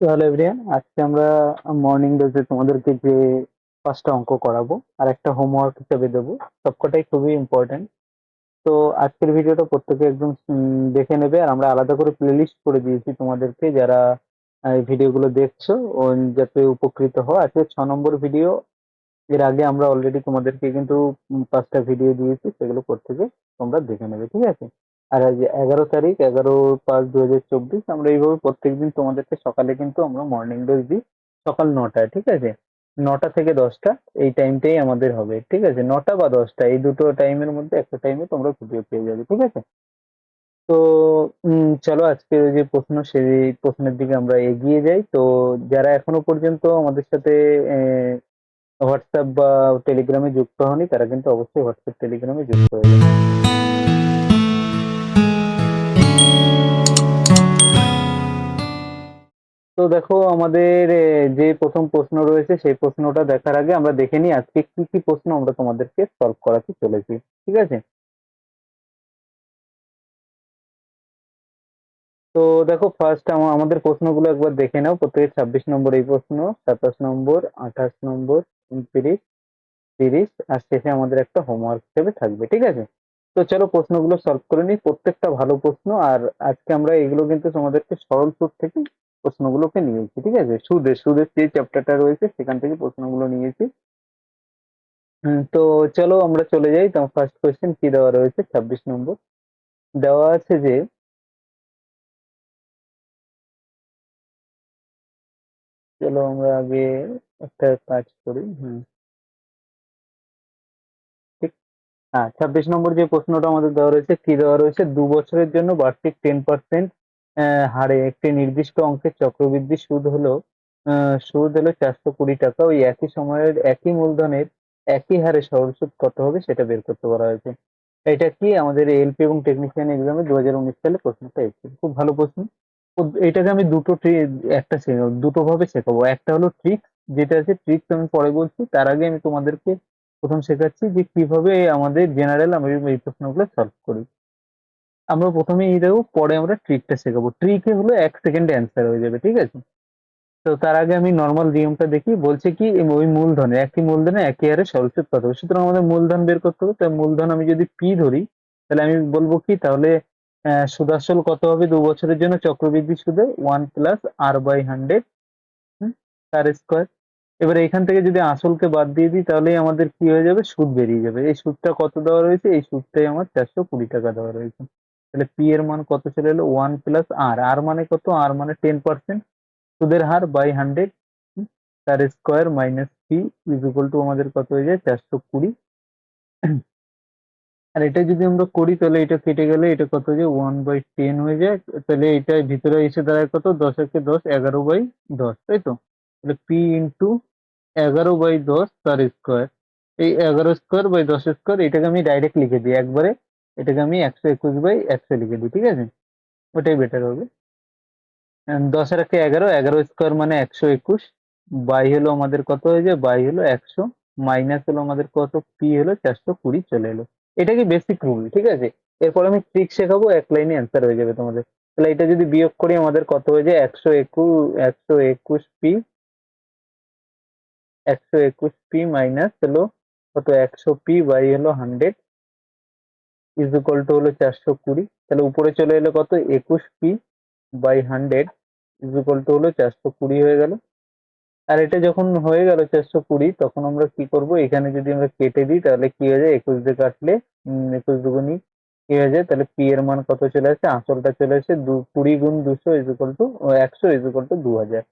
তো hello everyone আজকে আমরা মর্নিং ডেজে তোমাদেরকে যে পাঁচটা অঙ্ক করাবো আর একটা হোমওয়ার্ক হিসেবে দেবো, সবকটাই খুবই ইম্পর্টেন্ট তো আজকের ভিডিওটা প্রত্যেকে একদম দেখে নেবে আর আমরা আলাদা করে প্লেলিস্ট করে দিয়েছি তোমাদেরকে যারা এই ভিডিওগুলো দেখছ ও যাতে উপকৃত হও। আজকে ছ নম্বর ভিডিও এর আগে আমরা অলরেডি তোমাদেরকে কিন্তু পাঁচটা ভিডিও দিয়েছি, সেগুলো প্রত্যেকে তোমরা দেখে নেবে, ঠিক আছে? আর আজ এগারো তারিখ, এগারো পাঁচ দু হাজার চব্বিশ, আমরা এইভাবে প্রত্যেকদিন তোমাদেরকে সকালে কিন্তু আমরা মর্নিং ডোজ দিই, সকাল নটায়, ঠিক আছে? নটা থেকে দশটা, এই টাইমটাই আমাদের হবে, ঠিক আছে? নটা বা দশটা, এই দুটো টাইমের মধ্যে একটা টাইমে তোমরা ভিডিও পেয়ে যাবে, ঠিক আছে? তো চলো আজকে যে প্রশ্ন, সেই প্রশ্নের দিকে আমরা এগিয়ে যাই। তো, যারা এখনও পর্যন্ত আমাদের সাথে হোয়াটসঅ্যাপ বা টেলিগ্রামে যুক্ত হয়নি, তারা কিন্তু অবশ্যই হোয়াটসঅ্যাপ টেলিগ্রামে যুক্ত হয়ে যাবে। দেখো, আমাদের যে প্রথম প্রশ্ন রয়েছে, সেই প্রশ্নটা দেখার আগে আমরা দেখে নিই আজকে কি কি প্রশ্ন আমরা তোমাদেরকে সলভ করাতে চলেছি, ঠিক আছে? তো দেখো ফার্স্ট আমাদের প্রশ্নগুলো একবার দেখে নাও, প্রত্যেকে ছাব্বিশ নম্বর এই প্রশ্ন, সাতাশ নম্বর, আঠাশ নম্বর, উনত্রিশ, তিরিশ, আর শেষে আমাদের একটা হোমওয়ার্ক হিসেবে থাকবে, ঠিক আছে? তো চলো প্রশ্নগুলো সলভ করে নিই, প্রত্যেকটা ভালো প্রশ্ন, আর আজকে আমরা এগুলো কিন্তু তোমাদেরকে সরল সুদ থেকে প্রশ্নগুলোকে নিয়েছি, ঠিক আছে? সুদের সুদের যে চ্যাপ্টারটা রয়েছে সেখান থেকে প্রশ্নগুলো নিয়েছি। তো চলো আমরা চলে যাই। তো ফার্স্ট কোয়েশ্চেন কি দেওয়া রয়েছে? ছাব্বিশ নম্বর। দেওয়া আছে যে, চলো আমরা আগে একটা কাজ করি, হুম। হ্যাঁ ছাব্বিশ নম্বর যে প্রশ্নটা আমাদের দেওয়া রয়েছে, কি দেওয়া রয়েছে? দু বছরের জন্য বার্ষিক টেন পার্সেন্ট হারে একটি নির্দিষ্ট অঙ্কের চক্রবৃদ্ধি সুদ হলো সুদ হলো চারশো কুড়ি টাকা। ওই একই সময়ের একই মূলধনের একই হারে সরল সুদ কত হবে সেটা বের করতে বলা হয়েছে। এটা কি? আমাদের এলপি এবং টেকনিশিয়ান এক্সামে দু হাজার উনিশ সালে প্রশ্নটা এসেছিল খুব ভালো প্রশ্ন। এটাকে আমি দুটো একটা দুটো ভাবে শেখাবো। একটা হলো ট্রিক্স, যেটা আছে ট্রিক্স আমি পরে বলছি। তার আগে আমি তোমাদেরকে প্রথম শেখাচ্ছি যে কীভাবে আমাদের জেনারেল আমি এই প্রশ্নগুলো সলভ করি। আমরা প্রথমে এই দেবো পরে আমরা ট্রিকটা শেখাবো। ট্রিকে হলো এক সেকেন্ডে অ্যান্সার হয়ে যাবে ঠিক আছে? তো তার আগে আমি নর্মাল নিয়মটা দেখি বলছে কি ওই মূলধনে একই মূলধনে একই হারে সুদ কত সুতরাং আমাদের মূলধন বের করতে হবে তাই মূলধন আমি যদি পি ধরি তাহলে আমি বলব কি তাহলে আহ, সুদ আসল কত হবে দু বছরের জন্য? চক্রবৃদ্ধি সুদে one plus r by hundred তার স্কোয়ার এবারে এখান থেকে যদি আসলকে বাদ দিয়ে দিই তাহলেই আমাদের কি হয়ে যাবে? সুদ বেরিয়ে যাবে। এই সুদটা কত দেওয়া রয়েছে? এই সুদটাই আমার চারশো কুড়ি টাকা দেওয়া রয়েছে। তাহলে পি এর মান কত চলে এলো? ওয়ান প্লাস আর আর মানে কত? আর মানে টেন পার্সেন্ট সুদের হার বাই হান্ড্রেড তার square minus p is equal to আমাদের কত হয়ে যায়? চারশো কুড়ি। আর এটা যদি আমরা করি, তাহলে এটা কেটে গেলে এটা কত হয়ে যায়? ওয়ান বাই টেন হয়ে যায়। তাহলে এটা ভিতরে এসে দাঁড়ায় কত? দশ একে দশ, এগারো বাই দশ। তাই তো? তাহলে পি ইন্টু এগারো বাই দশ তার স্কোয়ার এই এগারো স্কোয়ার বাই দশ স্কোয়ার এটাকে আমি ডাইরেক্ট লিখে দিই। একবারে এটাকে আমি একশো একুশ বাই একশো লিখে দিই, ঠিক আছে? ওটাই বেটার হবে। দশের একে এগারো এগারো স্কোয়ার মানে একশো একুশ, বাই হলো আমাদের কত হয়ে যায়? বাই হলো একশো মাইনাস হলো আমাদের কত? পি হলো চারশো কুড়ি, চলে এলো। এটা কি বেসিক রুল ঠিক আছে? এরপর আমি ট্রিক শেখাবো, এক লাইনে অ্যান্সার হয়ে যাবে তোমাদের। তাহলে এটা যদি বিয়োগ করি, আমাদের কত হয়ে যায়? একশো একুশ একশো একুশ পি একশো একুশ পি মাইনাস হলো কত? একশো পি বাই হলো হান্ড্রেড ইজ ইকুয়াল টু হলো চারশো কুড়ি। তাহলে উপরে চলে এলো কত? একুশ p by hundred is equal to হলো চারশো কুড়ি হয়ে গেল। আর এটা যখন হয়ে গেল চারশো কুড়ি, তখন আমরা কি করব? এখানে যদি আমরা কেটে দিই, তাহলে কি হয়ে যায়? একুশ দিয়ে কাটলে একুশ দুগুনি কি হয়ে যায়? তাহলে পি এর মান কত চলে আসে আসলটা চলে আসে দু, কুড়ি গুণ দুশো ইজ ইকুয়াল টু একশো ইজ ইকুয়াল টু দু হাজার।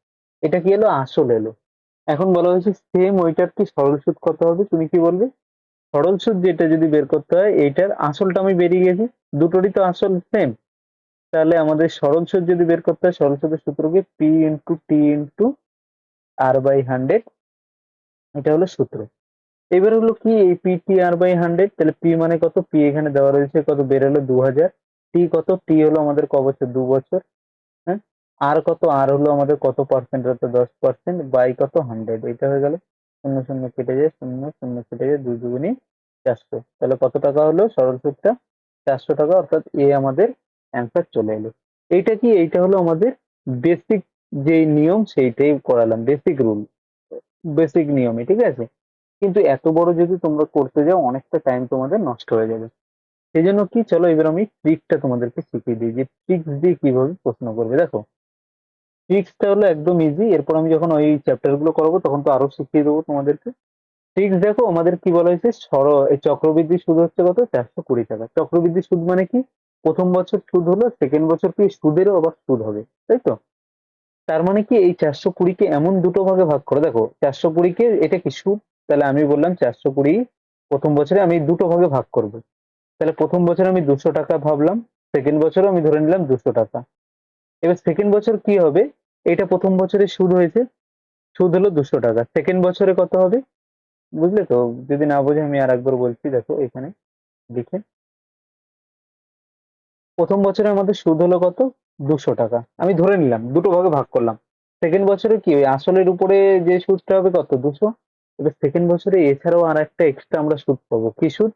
এটা কি এলো? আসল এলো। এখন বলা হয়েছে সেম ওইটার কি সরল সুদ কত হবে? তুমি কি বলবে? সরল সুদ যেটা যদি বের করতে হয়, এইটার আসলটা আমি বেরিয়ে গেছি। দুটোরই তো আসল সেম তাহলে আমাদের সরল সুদ যদি বের করতে হয়, সরল সুদের সূত্রকে p into t into r by hundred এটা হলো সূত্র। এবার হলো কি? এই p t r by hundred তাহলে পি মানে কত? পি এখানে দেওয়া রয়েছে কত? বেরোলো দু হাজার টি কত? টি হলো আমাদের ক বছর? দু বছর। হ্যাঁ? আর কত? আর হলো আমাদের কত পার্সেন্ট হতো দশ পার্সেন্ট বাই কত? হান্ড্রেড এটা হয়ে গেল। শূন্য শূন্য কেটে যায়, শূন্য শূন্য কেটে যায়, দুই দুগুনি চারশো। তাহলে কত টাকা হলো? সরল সুদটা চারশো টাকা, অর্থাৎ এ আমাদের অ্যান্সার চলে এলো। এইটা কি? এইটা হলো আমাদের বেসিক যেই নিয়ম, সেইটাই করালাম বেসিক রুল বেসিক নিয়মে, ঠিক আছে? কিন্তু এত বড় যদি তোমরা করতে যাও, অনেকটা টাইম তোমাদের নষ্ট হয়ে যাবে। সেই জন্য কি? চলো এবার আমি ট্রিকটা তোমাদেরকে শিখিয়ে দিই, যে ট্রিক্স দিয়ে কীভাবে প্রশ্ন করবে, দেখো। ট্রিক্সটা হলো একদম ইজি এরপর আমি যখন ওই চ্যাপ্টারগুলো করাবো, তখন তো আরও শিখিয়ে দেবো তোমাদেরকে। ট্রিক্স দেখো, আমাদের কি বলা হয়েছে? সর এই চক্রবৃদ্ধি সুদ হচ্ছে কত? চারশো কুড়ি টাকা। চক্রবৃদ্ধি সুদ মানে কি? প্রথম বছর সুদ হলো সেকেন্ড বছর কি সুদেরও আবার সুদ হবে, তাই তো? তার মানে কি, এই চারশো কুড়িকে এমন দুটো ভাগে ভাগ করে। দেখো, চারশো কুড়িকে, এটা কি সুদ? তাহলে আমি বললাম চারশো কুড়ি প্রথম বছরে আমি দুটো ভাগে ভাগ করব। তাহলে প্রথম বছর আমি দুশো টাকা ভাবলাম সেকেন্ড বছরও আমি ধরে নিলাম দুশো টাকা। এবার সেকেন্ড বছর কি হবে? এটা প্রথম বছরে সুদ হয়েছে। সুদ হলো দুশো টাকা। সেকেন্ড বছরে কত হবে? বুঝলে তো? যদি না বোঝে আমি আর একবার বলছি, দেখো এখানে লিখে। প্রথম বছরে আমাদের সুদ হলো কত? দুশো টাকা। আমি ধরে নিলাম, দুটো ভাগে ভাগ করলাম। সেকেন্ড বছরে কি? ওই আসলের উপরে যে সুদটা হবে কত? দুশো। এবার সেকেন্ড বছরে এছাড়াও আর একটা এক্সট্রা আমরা সুদ পাবো। কি সুদ?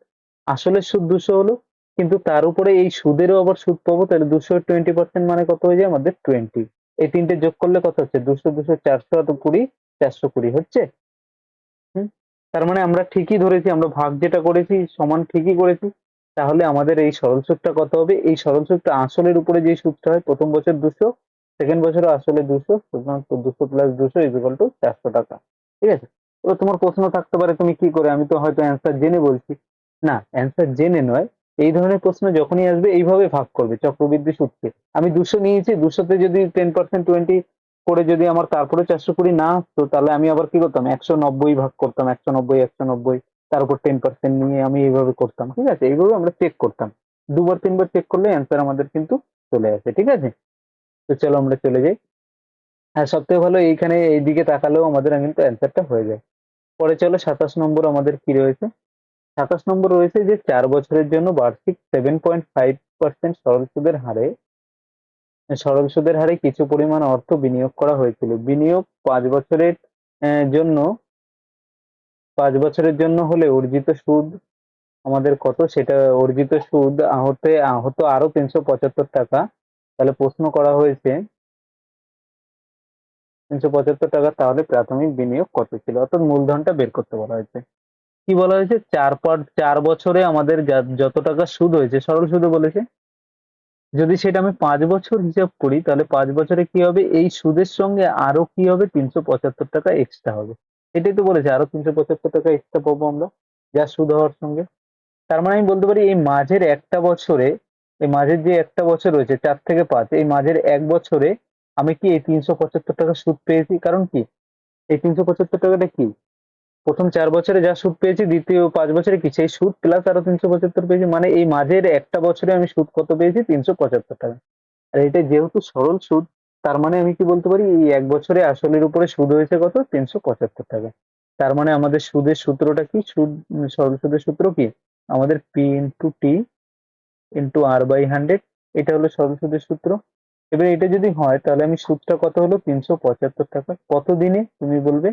আসলের সুদ দুশো হলো। কিন্তু তার উপরে এই সুদেরও আবার সুদ পাবো, তাহলে দুশো টোয়েন্টি পার্সেন্ট মানে কত হয়ে যায় আমাদের টোয়েন্টি এই তিনটে যোগ করলে কত হচ্ছে? দুশো দুশো, চারশো এত কুড়ি, চারশো কুড়ি হচ্ছে? তার মানে আমরা ঠিকই ধরেছি, আমরা ভাগ যেটা করেছি সমান ঠিকই করেছি। তাহলে আমাদের এই সরল সুদটা কত হবে? এই সরল সুদটা আসলের উপরে যে সুদটা হয়, প্রথম বছর দুশো সেকেন্ড বছরে আসলে দুশো, সুতরাং দুশো প্লাস দুশো ইকুয়াল টু চারশো টাকা। ঠিক আছে? এবার তোমার প্রশ্ন থাকতে পারে, তুমি কি করে? আমি তো হয়তো অ্যান্সার জেনে বলছি। না অ্যান্সার জেনে নয় এই ধরনের প্রশ্ন যখনই আসবে, এইভাবে ভাগ করবে, চক্রবৃদ্ধি সুদকে আমি দুশো নিয়েছি, দুশোতে যদি টেন পার্সেন্ট টোয়েন্টি করে যদি আমার তারপরে চারশো কুড়ি না আসতো, তাহলে আমি আবার কি করতাম? একশো নব্বই ভাগ করতাম, একশো নব্বই একশো নব্বই, তার উপর টেন পার্সেন্ট নিয়ে আমি এইভাবে করতাম, ঠিক আছে? এইভাবে আমরা চেক করতাম। দুবার, তিনবার চেক করলে অ্যান্সার আমাদের কিন্তু চলে আসে, ঠিক আছে? তো চলো আমরা চলে যাই। আর সব থেকে ভালো এইখানে এইদিকে তাকালেও আমাদের কিন্তু অ্যান্সারটা হয়ে যায়। পরে চলো সাতাশ নম্বর আমাদের কি রয়েছে? সাতাশ নম্বর রয়েছে যে চার বছরের জন্য বার্ষিক সেভেন পয়েন্ট ফাইভ পার্সেন্ট সরল সুদের হারে, সরল সুদের হারে কিছু পরিমাণ অর্থ বিনিয়োগ করা হয়েছিল। বিনিয়োগ পাঁচ বছরের জন্য, পাঁচ বছরের জন্য হলে অর্জিত সুদ আমাদের কত? সেটা অর্জিত সুদ আহতে, আহত আরও তিনশো পঁচাত্তর টাকা। তাহলে প্রশ্ন করা হয়েছে, তিনশো পঁচাত্তর টাকা তাহলে প্রাথমিক বিনিয়োগ কত ছিল? অর্থাৎ মূলধনটা বের করতে বলা হয়েছে। কি বলা হয়েছে? চার পর, চার বছরে আমাদের যত টাকা সুদ হয়েছে, সরল সুদে বলেছে। যদি সেটা আমি পাঁচ বছর হিসাব করি, তাহলে পাঁচ বছরে কি হবে? এই সুদের সঙ্গে আরও কি হবে? তিনশো পঁচাত্তর টাকা এক্সট্রা হবে। এটাই তো বলেছে, আরও তিনশো পঁচাত্তর টাকা এক্সট্রা পাবো আমরা, যা সুদ হওয়ার সঙ্গে। তার মানে আমি বলতে পারি, এই মাঝের একটা বছরে, এই মাঝের যে একটা বছর রয়েছে, চার থেকে পাঁচ, এই মাঝের এক বছরে আমি কি এই তিনশো পঁচাত্তর টাকা সুদ পেয়েছি? কারণ কি? এই তিনশো পঁচাত্তর টাকাটা কি? প্রথম চার বছরে যা সুদ পেয়েছি, দ্বিতীয় পাঁচ বছরে কি? সেই সুদ প্লাস আরও তিনশো পঁচাত্তর পেয়েছি। মানে এই মাঝের একটা বছরে আমি সুদ কত পেয়েছি? তিনশো পঁচাত্তর টাকা। আর এটা যেহেতু সরল সুদ তার মানে আমি কি বলতে পারি? এই এক বছরে আসলের উপরে সুদ হয়েছে কত? তিনশো পঁচাত্তর টাকা। তার মানে আমাদের সুদের সূত্রটা কি? সুদ সরল সুদের সূত্র কি? আমাদের p into t into r by hundred এটা হলো সরল সুদের সূত্র। এবার এটা যদি হয়, তাহলে আমি সুদটা কত হলো? তিনশো পঁচাত্তর টাকা। কত দিনে তুমি বলবে?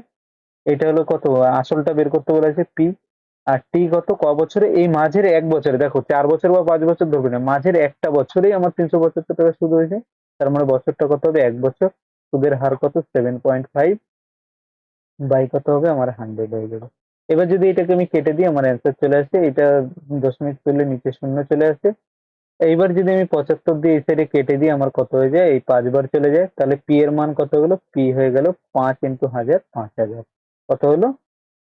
এটা হলো কত? আসলটা বের করতে বলেছে পি আর টি কত? ক বছরে? এই মাঝের এক বছরে। দেখো, চার বছর বা পাঁচ বছর ধরবে না। মাঝের একটা বছরেই আমার তিনশো পঁচাত্তর টাকা সুদ হয়েছে। তার মানে বছরটা কত হবে? এক বছর। সুদের হার কত? সেভেন পয়েন্ট ফাইভ বাই কত হবে? আমার হান্ড্রেড হয়ে যাবে। এবার যদি এটাকে আমি কেটে দিই, আমার অ্যান্সার চলে আসে। এটা দশমিক তুললে নিচে শূন্য চলে আসে। এইবার যদি আমি পঁচাত্তর দিয়ে এই সাইডে কেটে দিই, আমার কত হয়ে যায়? এই পাঁচবার চলে যায়। তাহলে পি এর মান কত হলো? পি হয়ে গেল পাঁচ ইন্টু হাজার পাঁচ হাজার। কত হলো?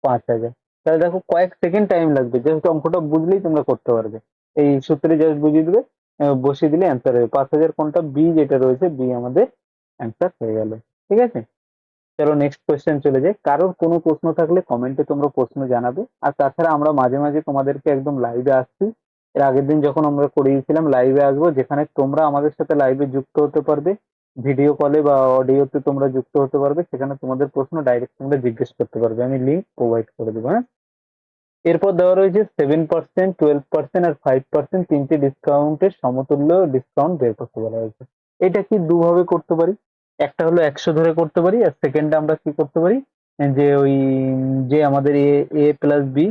পাঁচ হাজার। তাহলে দেখো কয়েক সেকেন্ড টাইম লাগবে। যেহেতু অঙ্কটা বুঝলেই তোমরা করতে পারবে। এই সূত্রে জাস্ট বুঝিয়ে দিবে বসিয়ে দিলে অ্যান্সার হবে পাঁচ হাজার কোনটা? বি যেটা রয়েছে বি আমাদের অ্যান্সার হয়ে গেল। ঠিক আছে? চলো নেক্সট কোয়েশ্চেন চলে যাই। কারোর কোনো প্রশ্ন থাকলে কমেন্টে তোমরা প্রশ্ন জানাবে। আর তাছাড়া আমরা মাঝে মাঝে তোমাদেরকে একদম লাইভে আসছি। এর আগের দিন যখন আমরা করিয়েছিলাম লাইভে আসব, যেখানে তোমরা আমাদের সাথে লাইভে যুক্ত হতে পারবে। ভিডিও কলে বা অডিওতে তোমরা যুক্ত হতে পারবে, সেখানে তোমাদের প্রশ্ন ডাইরেক্ট তোমরা জিজ্ঞেস করতে পারবে। আমি লিঙ্ক প্রোভাইড করে দেবো হ্যাঁ? এরপর দেওয়া রয়েছে সেভেন পার্সেন্ট টুয়েলভ পার্সেন্ট আর ফাইভ পার্সেন্ট তিনটে ডিসকাউন্টের সমতুল্য ডিসকাউন্ট বের করতে বলা হয়েছে। এটা কি দুভাবে করতে পারি? একটা হলো একশো ধরে করতে পারি, আর সেকেন্ডে আমরা কি করতে পারি? যে ওই, যে আমাদের এ এ প্লাস বি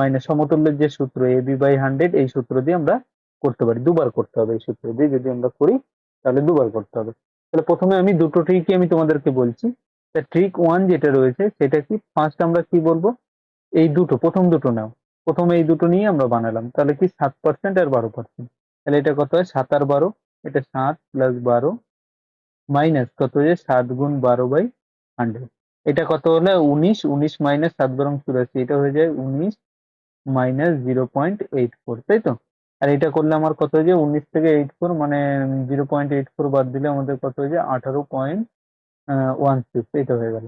মানে সমতুল্যের যে সূত্র এ বি বাই হান্ড্রেড এই সূত্র দিয়ে আমরা করতে পারি। দুবার করতে হবে এই সূত্র দিয়ে যদি আমরা করি তাহলে দুবার করতে হবে। তাহলে প্রথমে আমি দুটো ট্রিকই আমি তোমাদেরকে বলছি। তা ট্রিক ওয়ান যেটা রয়েছে, সেটা কি? ফার্স্ট আমরা কি বলব? এই দুটো, প্রথম দুটো নাও। প্রথমে এই দুটো নিয়ে আমরা বানালাম। তাহলে কি সাত পার্সেন্ট আর বারো পার্সেন্ট তাহলে এটা কত হয়? সাত আর বারো। এটা সাত প্লাস বারো মাইনাস কত যায়? সাত গুণ বারো বাই হান্ড্রেড এটা কত হলো? উনিশ। উনিশ মাইনাস সাত বারং চুরাশি। এটা হয়ে যায় উনিশ minus zero point eight four তাই তো? আর এটা করলে আমার কত হয়ে যায়? উনিশ থেকে এইট ফোর মানে জিরো পয়েন্ট এইট ফোর বাদ দিলে আমাদের কত হয়ে যায়? আঠারো পয়েন্ট ওয়ান সিক্স এটা হয়ে গেল।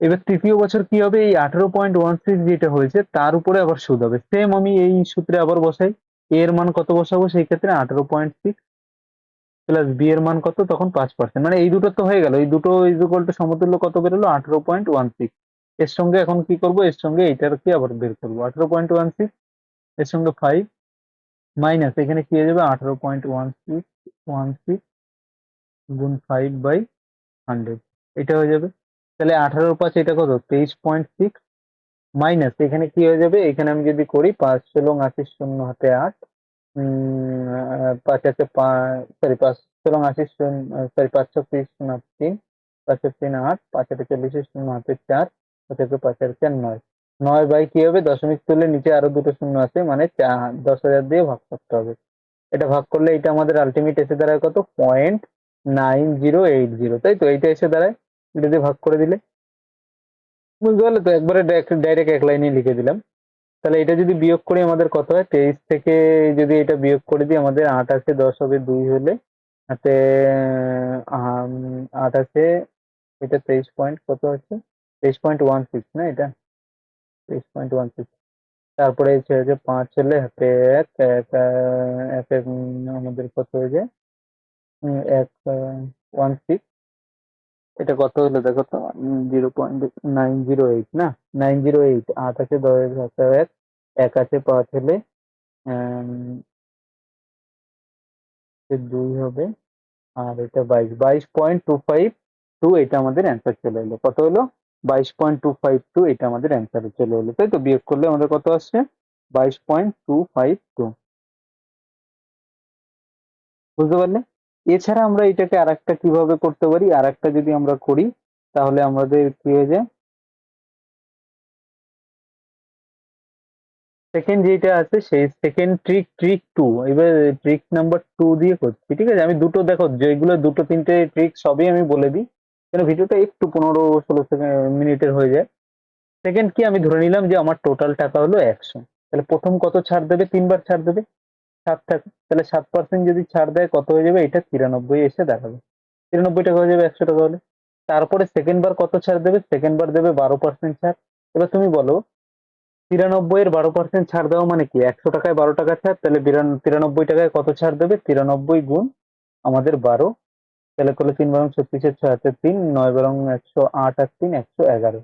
এবার তৃতীয় বছর কি হবে? এই আঠারো পয়েন্ট ওয়ান সিক্স যেটা হয়েছে, তার উপরে আবার সুদ হবে। সেম আমি এই সূত্রে আবার বসাই। A এর মান কত বসাবো? সেই ক্ষেত্রে আঠারো পয়েন্ট সিক্স প্লাস বি এর মান কত? তখন পাঁচ পার্সেন্ট মানে এই দুটো তো হয়ে গেল। এই দুটো ইজুকাল টু সমতুল্য কত বেরোলো? আঠারো পয়েন্ট ওয়ান সিক্স এর সঙ্গে এখন কি করব? এর সঙ্গে এইটার কি আবার বের করব। আঠারো পয়েন্ট ওয়ান সিক্স এর সঙ্গে ফাইভ মাইনাস এখানে কি হয়ে যাবে? আঠারো point one six one six গুণ ফাইভ বাই হান্ড্রেড এটা হয়ে যাবে? তাহলে আঠারো পাঁচ এটা কত? তেইশ পয়েন্ট সিক্স মাইনাস এখানে কি হয়ে যাবে? এখানে আমি যদি করি পাঁচ ষোলো আশি শূন্য হাতে আট পাঁচ আছে সরি পাঁচ ষোলো আশি শূন্য সরি পাঁচশো তিরিশ শূন্য তিন পাঁচশো তিন আট, পাঁচ হাতে চল্লিশে শূন্য হাতে চার, পাঁচ হাতে পাঁচ হাতে চার নয়। নয় বাই কি হবে? দশমিক তুললে নিচে আরও দুটো শূন্য আছে মানে দশ হাজার দিয়ে ভাগ করতে হবে। এটা ভাগ করলে এটা আমাদের আলটিমেট এসে দাঁড়ায় কত? Point nine zero eight zero তাই তো? এইটা এসে দাঁড়ায়। এটা দিয়ে ভাগ করে দিলে। বুঝতে পারলে তো? একবারে ডাইরেক্ট এক লাইনে লিখে দিলাম। তাহলে এটা যদি বিয়োগ করি আমাদের কত হয়? তেইশ থেকে যদি এটা বিয়োগ করে দিই, আমাদের আট আছে, দশ হবে দুই হলে। হাতে আট আছে, এটা তেইশ পয়েন্ট কত হচ্ছে তেইশ পয়েন্ট ওয়ান সিক্স না এটা? পয়েন্ট ওয়ান সিক্স তারপরে হচ্ছে পাঁচ হলে হাতে এক এক এক এক আমাদের কত হয়ে যায়? এক ওয়ান সিক্স এটা কত হলো দেখো তো? Zero point nine zero eight না? নাইন জিরো এইট আট আছে, দশ আছে এক। এক আছে, পাঁচ হলে দুই হবে। আর এটা বাইশ। বাইশ পয়েন্ট টু ফাইভ টু এটা আমাদের অ্যান্সার চলে এলো। কত হলো? বাইশ পয়েন্ট টু ফাইভ টু এটা আমাদের অ্যান্সার চলে এলো। তাই তো? বিয়োগ করলে আমাদের কত আসছে? বাইশ পয়েন্ট টু ফাইভ টু। বুঝতে পারলে? এছাড়া আমরা এটাকে আরেকটা কীভাবে করতে পারি? আরেকটা যদি আমরা করি, তাহলে আমাদের কি হয়ে যায়? সেকেন্ড যেটা আছে, সেই সেকেন্ড ট্রিক ট্রিক টু এবার ট্রিক নাম্বার টু দিয়ে করছি, ঠিক আছে? আমি দুটো, দেখো, যেগুলো দুটো, তিনটে ট্রিক সবই আমি বলে দিই। কেন ভিডিওটা একটু পনেরো ষোলো মিনিটের হয়ে যায়। সেকেন্ড কি, আমি ধরে নিলাম যে আমার টোটাল টাকা হলো একশো। তাহলে প্রথম কত ছাড় দেবে? তিনবার ছাড় দেবে? সাত টাকা তাহলে সাত পার্সেন্ট যদি ছাড় দেয়, কত হয়ে যাবে? এটা তিরানব্বই এসে দেখাবে। তিরানব্বই টাকা হয়ে যাবে একশো টাকা হলে। তারপরে সেকেন্ড বার কত ছাড় দেবে? সেকেন্ড বার দেবে বারো পার্সেন্ট ছাড়। এবার তুমি বলো, তিরানব্বই এর বারো পার্সেন্ট ছাড় দেওয়া মানে কি? একশো টাকায় বারো টাকা ছাড়, তাহলে তিরানব্বই টাকায় কত ছাড় দেবে? তিরানব্বই গুণ আমাদের বারো। তাহলে করলে তিন বারং ছত্রিশের ছয় হাতে তিন, নয় বারং একশো আট আর তিন, একশো এগারো।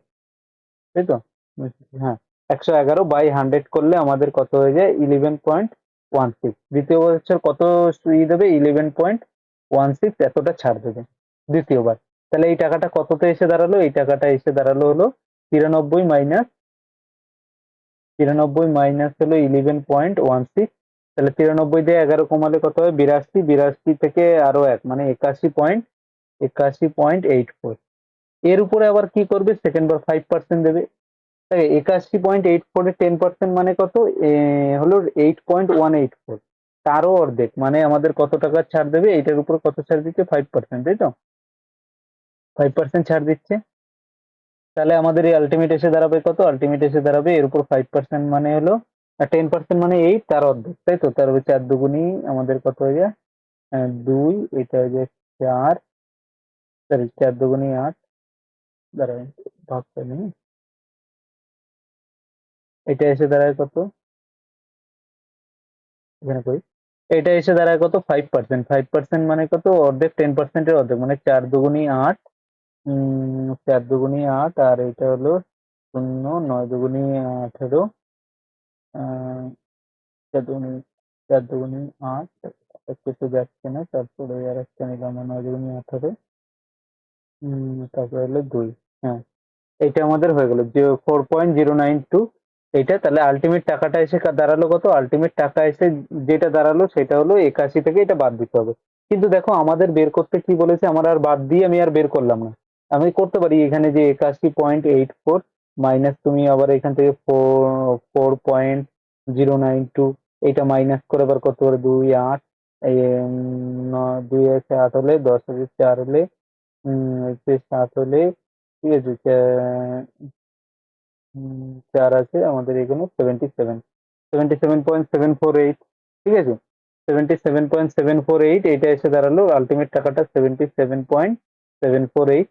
তাই তো? হ্যাঁ একশো এগারো বাই হান্ড্রেড করলে আমাদের কত হয়ে যায়? ইলেভেন পয়েন্ট ওয়ান সিক্স দ্বিতীয় বছর কত ই দেবে? ইলেভেন পয়েন্ট ওয়ান সিক্স এতটা ছাড় দেবে। দ্বিতীয়বার। তাহলে এই টাকাটা কততে এসে দাঁড়াল? এই টাকাটা এসে দাঁড়াল হলো তিরানব্বই মাইনাস তিরানব্বই মাইনাস হলো ইলেভেন পয়েন্ট ওয়ান সিক্স তাহলে তিরানব্বই দিয়ে এগারো কমালে কত হয়? বিরাশি বিরাশি থেকে আরও এক মানে একাশি পয়েন্ট একাশি পয়েন্ট এইট ফোর এর উপরে আবার কি করবে? সেকেন্ড বার ফাইভ পার্সেন্ট দেবে। একাশি পয়েন্ট এইট ফোরে টেন পার্সেন্ট মানে কত? হলো eight point one eight four তারও অর্ধেক মানে আমাদের কত টাকা ছাড় দেবে? এইটার উপর কত ছাড় দিচ্ছে? ফাইভ পার্সেন্ট তাই তো? ফাইভ পার্সেন্ট ছাড় দিচ্ছে। তাহলে আমাদের এই আলটিমেট এসে দাঁড়াবে কত? আলটিমেট এসে দাঁড়াবে এর উপর ফাইভ পার্সেন্ট মানে হলো টেন পার্সেন্ট মানে এইট তার অর্ধেক, তাই তো? তার চার দুগুনি আমাদের কত হয়ে যায়? দুই, এটা হয়ে যায় চার সরি চার দুগুনি আট দাঁড়ায় ভাগ করে এটা এসে দাঁড়ায় কত? এখানে কই? এটা এসে দাঁড়ায় কত? ফাইভ পার্সেন্ট ফাইভ পার্সেন্ট মানে কত? অর্ধেক টেন পার্সেন্টের অর্ধেক মানে চার দুগুনি আট চার দুগুনি আট, আর এটা হলো শূন্য, নয় দুগুনি আঠেরো। দুগুনি আট একটু যাচ্ছে না, তারপরে আর একটা নিলাম দুগুনি আঠেরো। তারপরে হলো দুই হ্যাঁ। এটা আমাদের হয়ে গেল। যে four point zero nine two এইটা তাহলে আলটিমেট টাকাটা এসে দাঁড়াল কত? আলটিমেট টাকা এসে যেটা দাঁড়াল সেটা হলো একাশি থেকে এটা বাদ দিতে হবে। কিন্তু দেখো, আমাদের বের করতে কি বলেছে? আমার আর বাদ দিয়ে আমি আর বের করলাম না। আমি করতে পারি এখানে যে একাশি পয়েন্ট এইট ফোর মাইনাস তুমি আবার এখান থেকে four four point zero nine two এইটা মাইনাস করে আবার করতে পারো দুই আট দুই আছে আট হলে দশ আছে চার হলে সাত হলে ঠিক আছে? চার আছে, আমাদের এখানে seventy seven seventy seven point seven four eight ঠিক আছে? Seventy seven point seven four eight এটা এসে দাঁড়াল আলটিমেট টাকাটা seventy seven point seven four eight